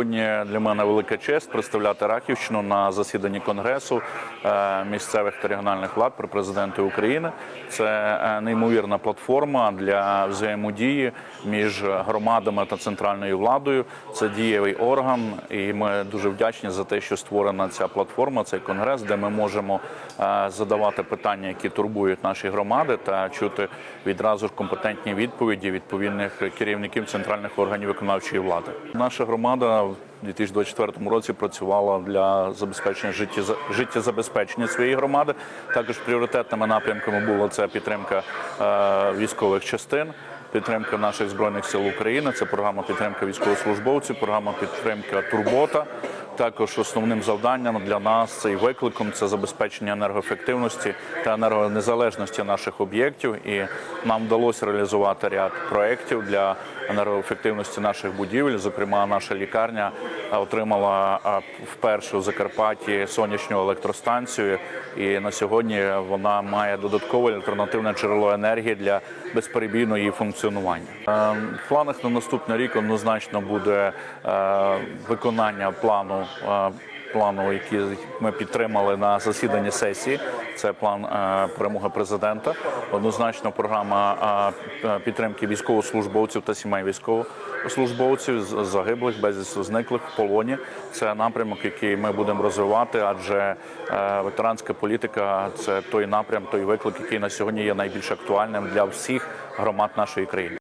Сьогодні для мене велика честь представляти Рахівщину на засіданні конгресу е, місцевих та регіональних влад при президенті України. Це е, неймовірна платформа для взаємодії між громадами та центральною владою. Це дієвий орган, і ми дуже вдячні за те, що створена ця платформа, цей конгрес, де ми можемо е, задавати питання, які турбують наші громади, та чути відразу ж компетентні відповіді відповідних керівників центральних органів виконавчої влади. Наша громада в 2024 році працювала для забезпечення життєзабезпечення своєї громади. Також пріоритетними напрямками була це підтримка е, військових частин. Підтримка наших збройних сил України це програма підтримка військовослужбовців, програма підтримка Турбота. Також основним завданням для нас цей викликом це забезпечення енергоефективності та енергонезалежності наших об'єктів. І нам вдалося реалізувати ряд проєктів для енергоефективності наших будівель. Зокрема, наша лікарня отримала вперше у Закарпатті сонячну електростанцію, і на сьогодні вона має додаткове альтернативне джерело енергії для безперебійного її функціонування. Е, В планах на наступний рік однозначно буде е, виконання плану. Е, Плану, який ми підтримали на засіданні сесії, це план е, перемоги президента. Однозначно, програма е, підтримки військовослужбовців та сімей військовослужбовців загиблих, безвісно зниклих в полоні. Це напрямок, який ми будемо розвивати, адже е, ветеранська політика це той напрям, той виклик, який на сьогодні є найбільш актуальним для всіх громад нашої країни.